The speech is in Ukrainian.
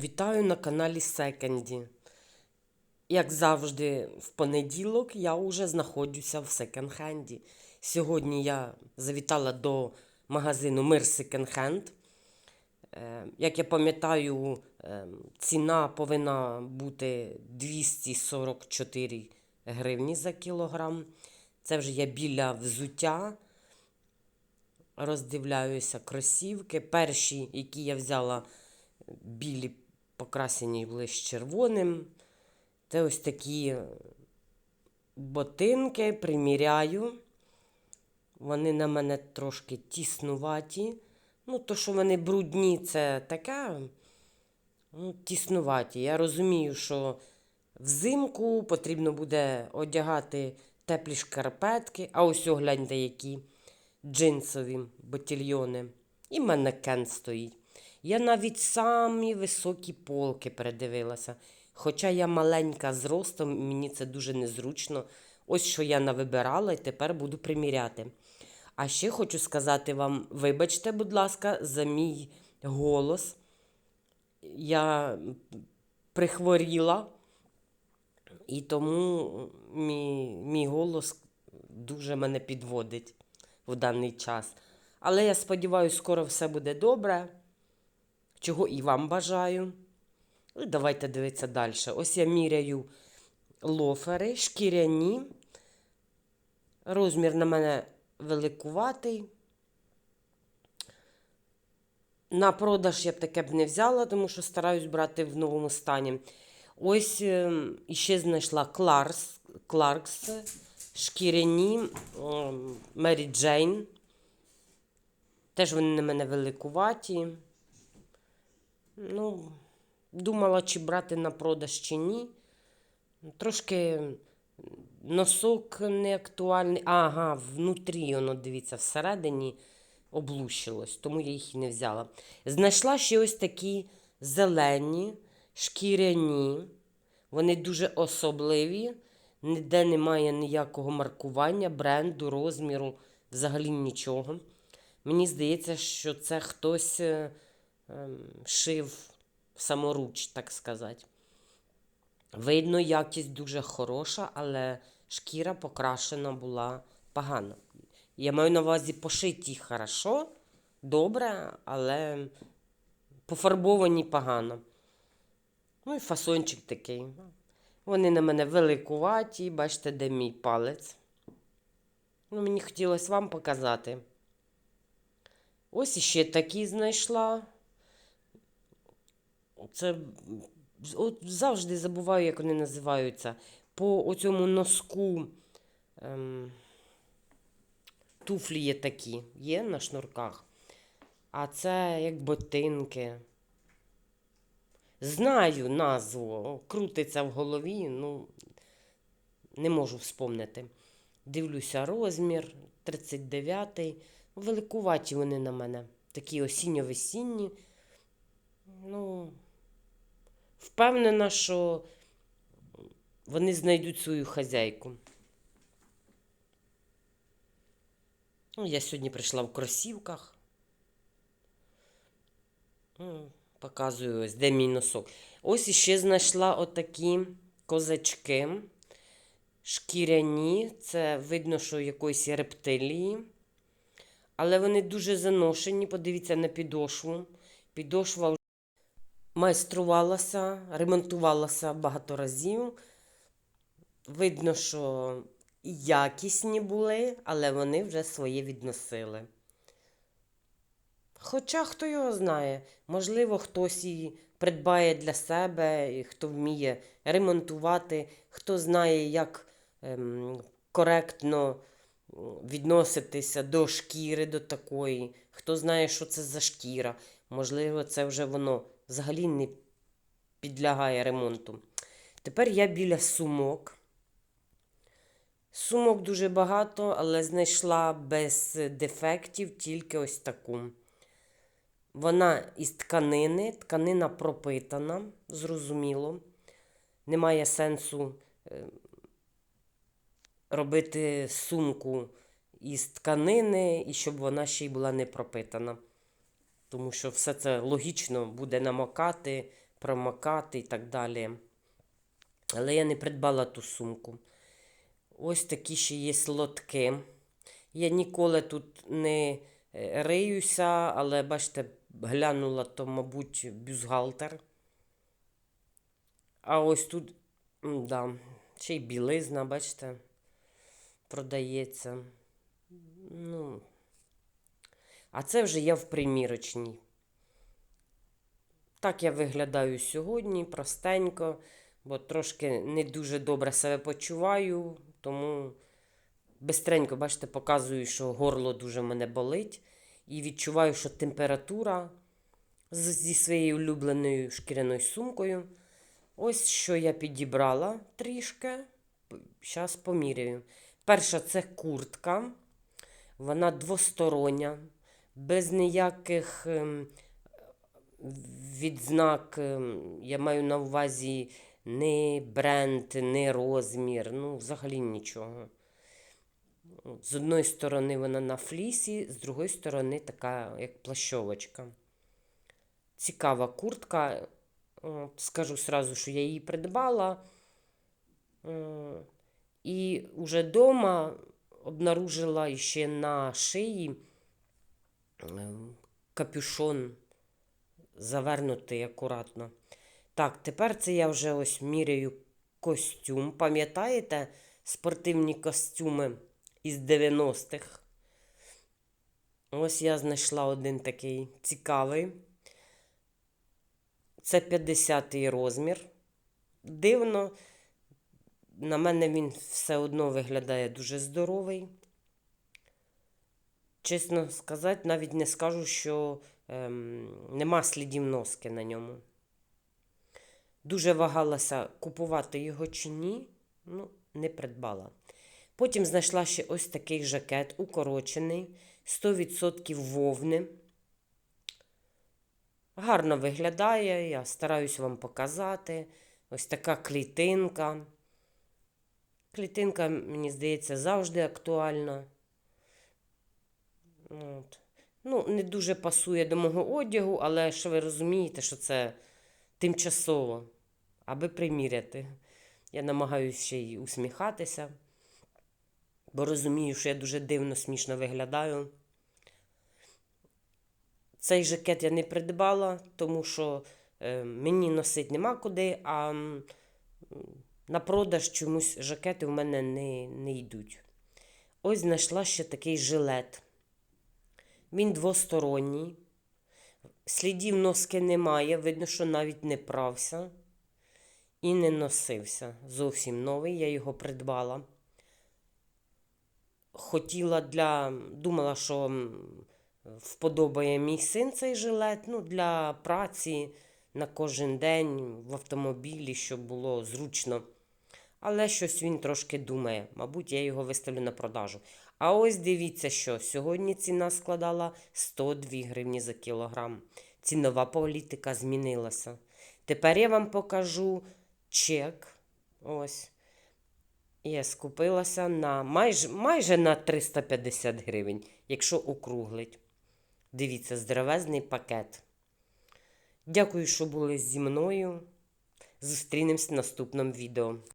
Вітаю на каналі Секенді. Як завжди, в понеділок я вже знаходжуся в секонд-хенді. Сьогодні я завітала до магазину Мир Секонд-хенд. Е, Як я пам'ятаю, е, ціна повинна бути 244 гривні за кілограм. Це вже я біля взуття. Роздивляюся кросівки. Перші, які я взяла, білі покрасені були червоним. Це ось такі ботинки, приміряю. Вони на мене трошки тіснуваті. Ну, то, що вони брудні, це таке ну, тіснуваті. Я розумію, що взимку потрібно буде одягати теплі шкарпетки, а ось огляньте, які джинсові ботильйони. І манекен стоїть. Я навіть самі високі полки передивилася. Хоча я маленька зростом, мені це дуже незручно. Ось що я навибирала і тепер буду приміряти. А ще хочу сказати вам, вибачте, будь ласка, за мій голос. Я прихворіла, і тому мій, мій голос дуже мене підводить в даний час. Але я сподіваюся, скоро все буде добре, чого і вам бажаю. І давайте дивитися далі. Ось я міряю лофери, шкіряні. Розмір на мене великуватий. На продаж я б таке б не взяла, тому що стараюсь брати в новому стані. Ось е, іще знайшла Кларкс, Кларкс шкіряні Мері Джейн. Теж вони на мене великуваті. Ну, думала, чи брати на продаж, чи ні. Трошки носок не актуальний. Ага, внутрі воно, дивіться, всередині облущилось, тому я їх і не взяла. Знайшла ще ось такі зелені, шкіряні. Вони дуже особливі. Ніде немає ніякого маркування, бренду, розміру, взагалі нічого. Мені здається, що це хтось е, шив саморуч, так сказати. Видно, якість дуже хороша, але шкіра покрашена була погано. Я маю на увазі пошиті хорошо, добре, але пофарбовані погано. Ну і фасончик такий. Вони на мене великуваті, бачите, де мій палець. Ну, Мені хотілося вам показати. Ось іще такі знайшла. Це от завжди забуваю, як вони називаються. По оцьому носку ем, туфлі є такі, є на шнурках. А це як ботинки. Знаю назву, крутиться в голові, ну не можу вспомнити. Дивлюся, розмір 39-й. Великуваті вони на мене. Такі осінньо-весінні. Ну, впевнена, що вони знайдуть свою хазяйку. Ну, я сьогодні прийшла в кросівках. Ну, Показую ось, де мій носок. Ось іще знайшла отакі козачки. Шкіряні. Це видно, що якоїсь рептилії. Але вони дуже заношені. Подивіться на підошву. Підошва майструвалася, ремонтувалася багато разів. Видно, що якісні були, але вони вже своє відносили. Хоча хто його знає, можливо, хтось і придбає для себе, і хто вміє ремонтувати, хто знає, як ем, коректно відноситися до шкіри, до такої, хто знає, що це за шкіра. Можливо, це вже воно взагалі не підлягає ремонту. Тепер я біля сумок. Сумок дуже багато, але знайшла без дефектів тільки ось таку. Вона із тканини, тканина пропитана, зрозуміло. Немає сенсу е, робити сумку із тканини, і щоб вона ще й була не пропитана. Тому що все це логічно буде намокати, промокати і так далі. Але я не придбала ту сумку. Ось такі ще є лотки. Я ніколи тут не е, риюся, але бачите, глянула, то, мабуть, бюстгальтер. А ось тут, да, ще й білизна, бачите, продається. Ну, а це вже я в примірочній. Так я виглядаю сьогодні, простенько, бо трошки не дуже добре себе почуваю, тому бистренько, бачите, показую, що горло дуже мене болить. І відчуваю, що температура зі своєю улюбленою шкіряною сумкою. Ось що я підібрала трішки. Зараз поміряю. Перша це куртка. Вона двостороння, без ніяких ем, відзнак. ем, Я маю на увазі ні бренд, ні розмір. Ну, взагалі нічого. З одної сторони вона на флісі, з другої сторони така, як плащовочка. Цікава куртка. Скажу сразу, що я її придбала. І вже вдома обнаружила ще на шиї капюшон завернутий акуратно. Так, тепер це я вже ось міряю костюм. Пам'ятаєте спортивні костюми із 90-х? Ось я знайшла один такий цікавий. Це 50-й розмір. Дивно, на мене він все одно виглядає дуже здоровий. Чесно сказати, навіть не скажу, що ем, нема слідів носки на ньому. Дуже вагалася купувати його чи ні, ну, не придбала. Потім знайшла ще ось такий жакет укорочений, 100% вовни. Гарно виглядає, я стараюсь вам показати. Ось така клітинка. Клітинка, мені здається, завжди актуальна. От. Ну, не дуже пасує до мого одягу, але ж ви розумієте, що це тимчасово, аби приміряти. Я намагаюся ще й усміхатися, бо розумію, що я дуже дивно смішно виглядаю. Цей жакет я не придбала, тому що е, мені носити нема куди, а на продаж чомусь жакети в мене не, не йдуть. Ось знайшла ще такий жилет. Він двосторонній. Слідів носки немає, видно, що навіть не прався і не носився. Зовсім новий, я його придбала. Хотіла для. Думала, що вподобає мій син цей жилет ну, для праці на кожен день в автомобілі, щоб було зручно. Але щось він трошки думає. Мабуть, я його виставлю на продажу. А ось дивіться, що сьогодні ціна складала 102 гривні за кілограм. Цінова політика змінилася. Тепер я вам покажу чек. Ось. Я скупилася на майже, майже на 350 гривень, якщо округлить. Дивіться, здоровезний пакет. Дякую, що були зі мною. Зустрінемось в наступному відео.